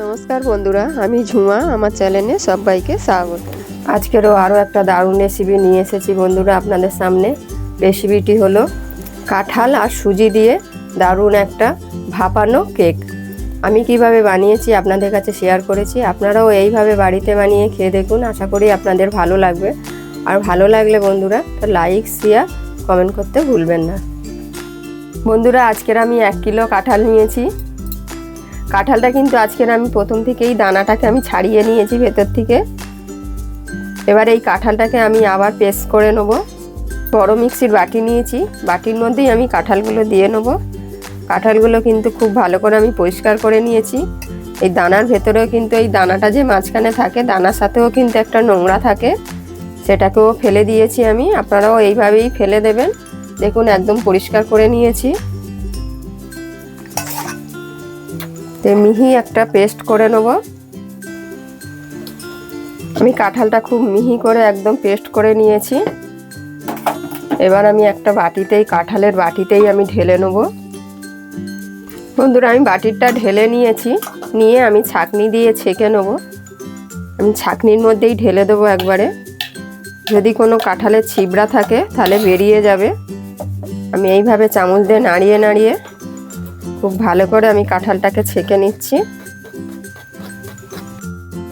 নমস্কার বন্ধুরা, আমি ঝুমা, আমার চ্যানেলে সবাইকে স্বাগত। আজকেরও আরও একটা দারুণ রেসিপি নিয়ে এসেছি বন্ধুরা আপনাদের সামনে। রেসিপিটি হলো কাঁঠাল আর সুজি দিয়ে দারুণ একটা ভাপানো কেক আমি কীভাবে বানিয়েছি আপনাদের কাছে শেয়ার করেছি, আপনারাও এইভাবে বাড়িতে বানিয়ে খেয়ে দেখুন, আশা করি আপনাদের ভালো লাগবে। আর ভালো লাগলে বন্ধুরা তো লাইক শেয়ার কমেন্ট করতে ভুলবেন না। বন্ধুরা, আজকের আমি এক কিলো কাঁঠাল নিয়েছি। কাঁঠালটা কিন্তু আজকের আমি প্রথম থেকেই দানাটাকে আমি ছাড়িয়ে নিয়েছি ভেতর থেকে। এবার এই কাঁঠালটাকে আমি আবার পেস্ট করে নেব। বড় মিক্সির বাটি নিয়েছি। বাটির মধ্যেই আমি কাঁঠালগুলো দিয়ে নেব। কাঁঠালগুলো কিন্তু খুব ভালো করে আমি পরিষ্কার করে নিয়েছি। এই দানার ভেতরেও কিন্তু এই দানাটা যে মাঝখানে থাকে, দানার সাথেও কিন্তু একটা নোংরা থাকে। সেটাকেও ফেলে দিয়েছি আমি। আপনারাও এইভাবেই ফেলে দেবেন। দেখুন, একদম পরিষ্কার করে নিয়েছি। তে মিহি একটা পেস্ট করে নেব। আমি কাঁঠালটা খুব মিহি করে একদম পেস্ট করে নিয়েছি। এবার আমি একটা বাটিতেই, কাঁঠালের বাটিতেই আমি ঢেলে নেব। বন্ধুরা, আমি বাটিরটা ঢেলে নিয়েছি, নিয়ে আমি ছাকনি দিয়ে ছেঁকে নেব। আমি ছাকনির মধ্যেই ঢেলে দেবো একবারে। যদি কোনো কাঁঠালের ছিবড়া থাকে, তাহলে বেরিয়ে যাবে। আমি এইভাবে চামচ দিয়ে নাড়িয়ে নাড়িয়ে খুব ভালো করে আমি কাঁঠালটাকে ছেঁকে নিচ্ছি।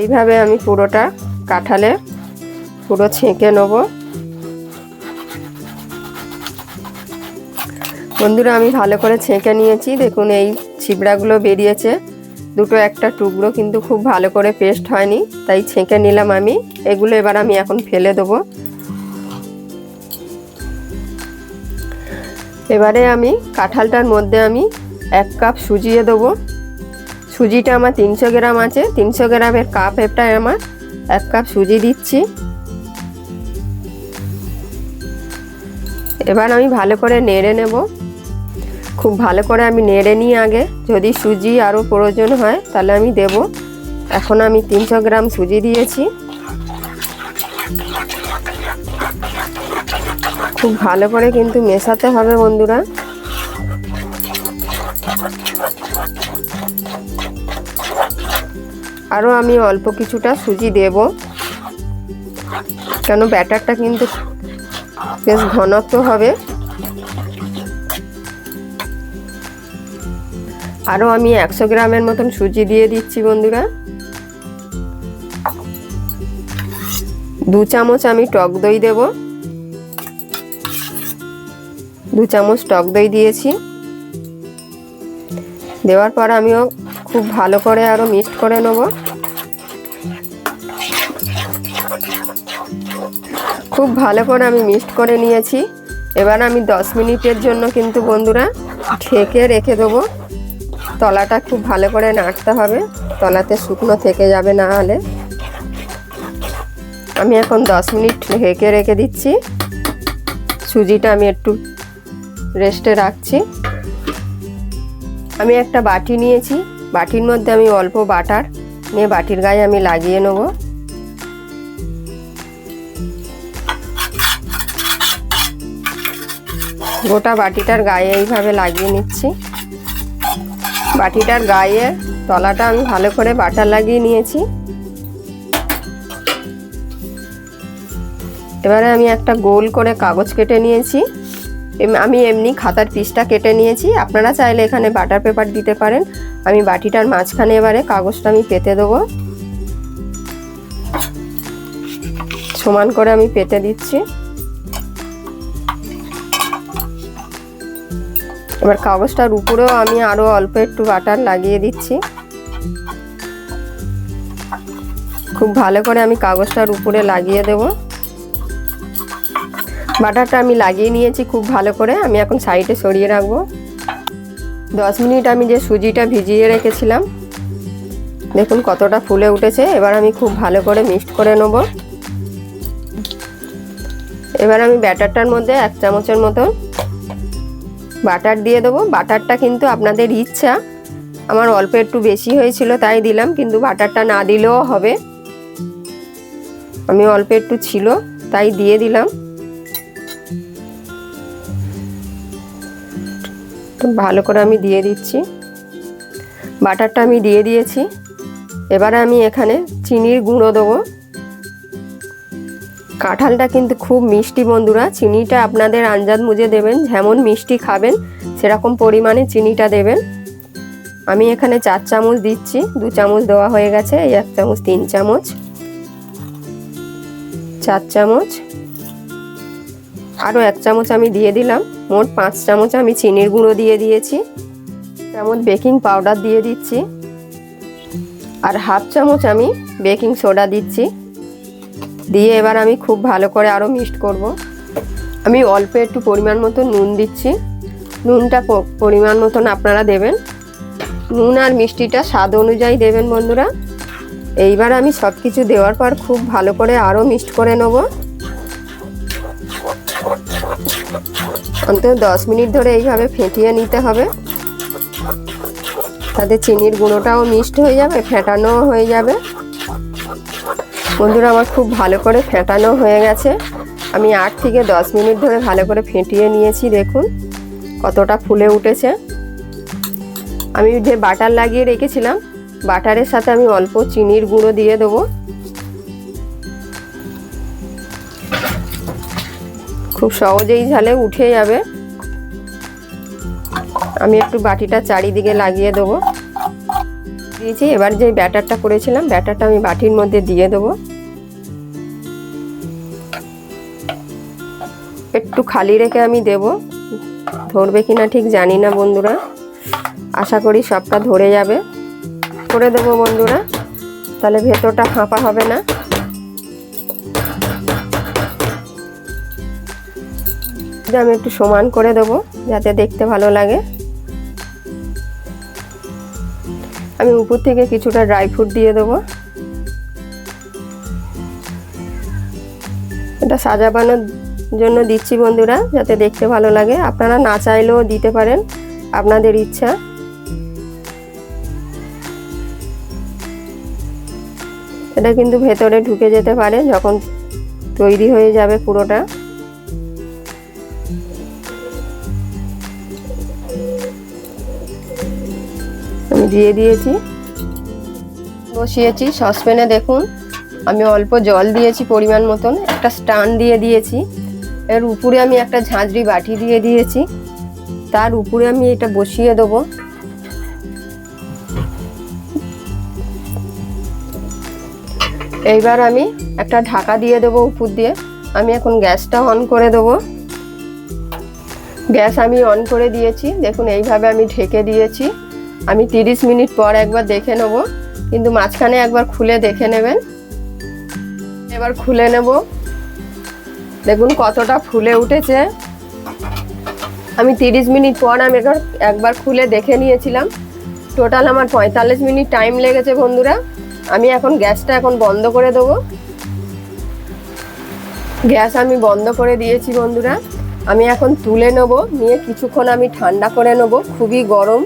এইভাবে আমি পুরোটা কাঁঠালে পুরো ছেঁকে নেব। বন্ধুরা, আমি ভালো করে ছেঁকে নিয়েছি। দেখুন, এই ছিবড়াগুলো বেরিয়েছে। দুটো একটা টুকরো কিন্তু খুব ভালো করে পেস্ট হয়নি, তাই ছেঁকে নিলাম আমি। এগুলো এবার আমি এখন ফেলে দেবো। এবারে আমি কাঁঠালটার মধ্যে আমি এক কাপ সুজিয়ে দেবো। সুজিটা আমার তিনশো গ্রাম আছে, তিনশো গ্রামের কাপ এটাই আমার। এক কাপ সুজি দিচ্ছি। এবার আমি ভালো করে নেড়ে নেব। খুব ভালো করে আমি নেড়ে নিই আগে। যদি সুজি আরও প্রয়োজন হয়, তাহলে আমি দেব। এখন আমি তিনশো গ্রাম সুজি দিয়েছি। খুব ভালো করে কিন্তু মেশাতে হবে বন্ধুরা। আরও আমি অল্প কিছুটা সুজি দেব। কেন ব্যাটারটা কিন্তু বেশ ঘনত্ব হবে। আরও আমি একশো গ্রামের মতন সুজি দিয়ে দিচ্ছি বন্ধুরা। দু চামচ আমি টক দই দেব। দু চামচ টক দই দিয়েছি। দেওয়ার পর আমিও খুব ভালো করে আরও মিক্সড করে নেব। খুব ভালো করে আমি মিক্সড করে নিয়েছি। এবার আমি দশ মিনিটের জন্য কিন্তু বন্ধুরা ঢেকে রেখে দেবো। তলাটা খুব ভালো করে নাড়তে হবে, তলাতে শুকনো থেকে যাবে না হলে। আমি এখন দশ মিনিট ঢেকে রেখে দিচ্ছি। সুজিটা আমি একটু রেস্টে রাখছি। আমি একটা বাটি নিয়েছি। বাটির মধ্যে আমি অল্প বাটার নিয়ে বাটির গায়ে আমি লাগিয়ে নেব। গোটা বাটিটার গায়ে এইভাবে লাগিয়ে নিচ্ছি। বাটিটার গায়ে তলাটা আমি ভালো করে বাটার লাগিয়ে নিয়েছি। এবারে আমি একটা গোল করে কাগজ কেটে নিয়েছি। আমি এমনি খাতার পিসটা কেটে নিয়েছি। আপনারা চাইলে এখানে বাটার পেপার দিতে পারেন। আমি বাটিটার মাঝখানে এবারে কাগজটা আমি পেতে দেবো। সমান করে আমি পেতে দিচ্ছি। এবার কাগজটার উপরেও আমি আরও অল্প একটু বাটার লাগিয়ে দিচ্ছি। খুব ভালো করে আমি কাগজটার উপরে লাগিয়ে দেবো। বাটারটা আমি লাগিয়ে নিয়েছি খুব ভালো করে, আমি এখন সাইডে সরিয়ে রাখব। দশ মিনিট আমি যে সুজিটা ভিজিয়ে রেখেছিলাম, দেখুন কতটা ফুলে উঠেছে, এবার আমি খুব ভালো করে মিক্সড করে নেব। এবার আমি ব্যাটারটার মধ্যে এক চামচের মতন বাটার দিয়ে দেবো। বাটারটা কিন্তু আপনাদের ইচ্ছা, আমার অল্প একটু বেশি হয়েছিল তাই দিলাম, কিন্তু বাটারটা না দিলেও হবে। আমি অল্প একটু ছিল, তাই দিয়ে দিলাম। ভালো করে আমি দিয়ে দিচ্ছি। বাটারটা আমি দিয়ে দিয়েছি। এবারে আমি এখানে চিনির গুঁড়ো দেবো। কাঁঠালটা কিন্তু খুব মিষ্টি বন্ধুরা, চিনিটা আপনাদের আঞ্জাদ মুজে দেবেন, যেমন মিষ্টি খাবেন, সেরকম পরিমাণে চিনিটা দেবেন। আমি এখানে চার চামচ দিচ্ছি, দু চামচ দেওয়া হয়ে গেছে, এই এক চামচ, তিন চামচ, চার চামচ আরও এক চামচ আমি দিয়ে দিলাম। মোট পাঁচ চামচ আমি চিনির গুঁড়ো দিয়ে দিয়েছি। চামচ বেকিং পাউডার দিয়ে দিচ্ছি। আর হাফ চামচ আমি বেকিং সোডা দিচ্ছি। দিয়ে এবার আমি খুব ভালো করে আরও মিক্সড করব। আমি অল্প একটু পরিমাণ মতো নুন দিচ্ছি। নুনটা পরিমাণ মতন আপনারা দেবেন। নুন আর মিষ্টিটা স্বাদ অনুযায়ী দেবেন বন্ধুরা। এইবার আমি সব কিছু দেওয়ার পর খুব ভালো করে আরও মিক্সড করে নেব। অন্তত দশ মিনিট ধরে এইভাবে ফেটিয়ে নিতে হবে। তাতে চিনির গুঁড়োটাও মিক্সড হয়ে যাবে, ফেটানোও হয়ে যাবে। বন্ধুরা, আমার খুব ভালো করে ফেটানো হয়ে গেছে। আমি আট থেকে দশ মিনিট ধরে ভালো করে ফেটিয়ে নিয়েছি, দেখুন কতটা ফুলে উঠেছে। আমি যে বাটার লাগিয়ে রেখেছিলাম, বাটারের সাথে আমি অল্প চিনির গুঁড়ো দিয়ে দেবো। খুব সহজেই ঝালে উঠে যাবে। আমি একটু বাটিটা চারিদিকে লাগিয়ে দেবো। দিয়েছি, এবার যে ব্যাটারটা করেছিলাম, ব্যাটারটা আমি বাটির মধ্যে দিয়ে দেবো। একটু খালি রেখে আমি দেব। ধরবে কিনা ঠিক জানি না বন্ধুরা। আশা করি সবটা ধরে যাবে। করে দেবো বন্ধুরা। তাহলে ভেতরটা ফাঁপা হবে না। আমি একটু সমান করে দেবো, যাতে দেখতে ভালো লাগে। আমি উপর থেকে কিছুটা ড্রাই ফ্রুট দিয়ে দেবো। এটা সাজাবানোর জন্য দিচ্ছি বন্ধুরা, যাতে দেখতে ভালো লাগে। আপনারা না চাইলেও দিতে পারেন, আপনাদের ইচ্ছা। এটা কিন্তু ভেতরে ঢুকে যেতে পারে, যখন তৈরি হয়ে যাবে পুরোটা। আমি দিয়ে দিয়েছি। বসিয়েছি, সসপ্যানে দেখুন, আমি অল্প জল দিয়েছি পরিমাণ মতন, একটা স্টান দিয়ে দিয়েছি। এর উপরে আমি একটা ঝাঁঝরি বাটি দিয়ে দিয়েছি। তার উপরে আমি এটা বসিয়ে দেবো। এইবার আমি একটা ঢাকা দিয়ে দেবো উপর দিয়ে। আমি এখন গ্যাসটা অন করে দেবো। গ্যাস আমি অন করে দিয়েছি। দেখুন, এইভাবে আমি ঢেকে দিয়েছি। আমি তিরিশ মিনিট পর একবার দেখে নেব, কিন্তু মাঝখানে একবার খুলে দেখে নেবেন। এবার খুলে নেব। দেখুন কতটা ফুলে উঠেছে। আমি তিরিশ মিনিট পর আমি একবার খুলে দেখে নিয়েছিলাম। টোটাল আমার পঁয়তাল্লিশ মিনিট টাইম লেগেছে বন্ধুরা। আমি এখন গ্যাসটা এখন বন্ধ করে দেবো। গ্যাস আমি বন্ধ করে দিয়েছি বন্ধুরা। আমি এখন তুলে নেব, নিয়ে কিছুক্ষণ আমি ঠান্ডা করে নেব। খুবই গরম।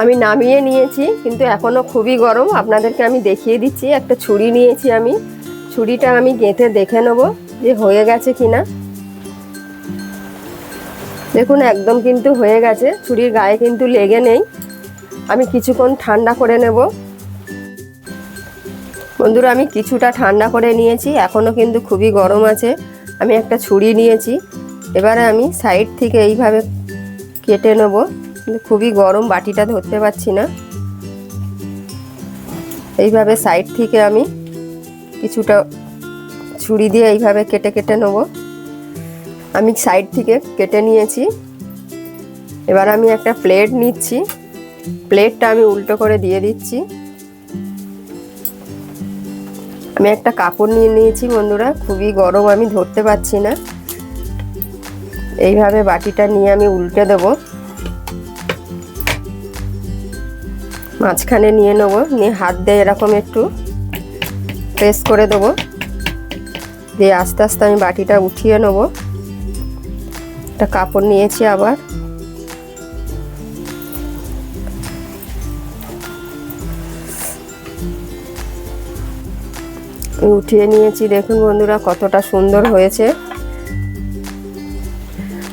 আমি নামিয়ে নিয়েছি, কিন্তু এখনও খুবই গরম। আপনাদেরকে আমি দেখিয়ে দিচ্ছি, একটা ছুরি নিয়েছি আমি। ছুরিটা আমি গেঁথে দেখে নেব যে হয়ে গেছে কিনা। দেখুন, একদম কিন্তু হয়ে গেছে। ছুরির গায়ে কিন্তু লেগে নেই। আমি কিছুক্ষণ ঠান্ডা করে নেব। বন্ধুরা, আমি কিছুটা ঠান্ডা করে নিয়েছি এখনও কিন্তু খুবই গরম আছে। আমি একটা ছুরি নিয়েছি, এবারে আমি সাইড থেকে এইভাবে কেটে নেব। কিন্তু খুবই গরম, বাটিটা ধরতে পারছি না। এইভাবে সাইড থেকে আমি কিছুটা ছুরি দিয়ে এইভাবে কেটে কেটে নেব। আমি সাইড থেকে কেটে নিয়েছি। এবার আমি একটা প্লেট নিচ্ছি। প্লেটটা আমি উল্টো করে দিয়ে দিচ্ছি। আমি একটা কাপড় নিয়ে নিয়েছি বন্ধুরা, খুবই গরম, আমি ধরতে পারছি না। এইভাবে বাটিটা নিয়ে আমি উল্টে দেব। মাঝখানে নিয়ে নেব। নিয়ে হাত দিয়ে এরকম একটু প্রেস করে দেবো। দিয়ে আস্তে আস্তে আমি বাটিটা উঠিয়ে নেব। একটা কাপড় নিয়েছি আবার। উঠিয়ে নিয়েছি। দেখুন বন্ধুরা, কতটা সুন্দর হয়েছে।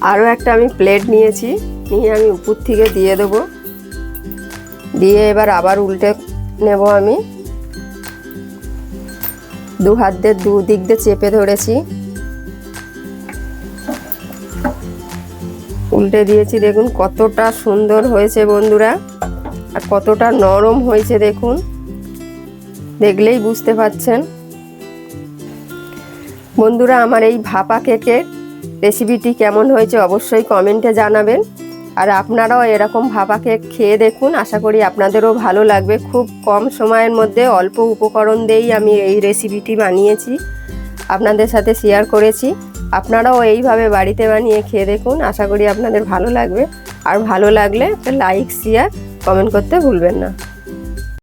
আরও একটা আমি প্লেট নিয়েছি। নিয়ে আমি উপর থেকে দিয়ে দেবো। দিয়ে এবার আবার উল্টে নেব আমি। দু হাত দিয়ে দু দিক দিয়ে চেপে ধরেছি। উল্টে দিয়েছি, দেখুন কতটা সুন্দর হয়েছে বন্ধুরা, আর কতটা নরম হয়েছে দেখুন। দেখলেই বুঝতে পাচ্ছেন বন্ধুরা, আমার এই ভাপা কেকের রেসিপিটি কেমন হয়েছে অবশ্যই কমেন্টে জানাবেন। আর আপনারাও এরকম ভাপাকে খেয়ে দেখুন। আশা করি আপনাদেরও ভালো লাগবে। খুব কম সময়ের মধ্যে অল্প উপকরণ দিয়েই আমি এই রেসিপিটি বানিয়েছি। আপনাদের সাথে শেয়ার করেছি। আপনারাও এইভাবে বাড়িতে বানিয়ে খেয়ে দেখুন। আশা করি আপনাদের ভালো লাগবে। আর ভালো লাগলে লাইক শেয়ার কমেন্ট করতে ভুলবেন না।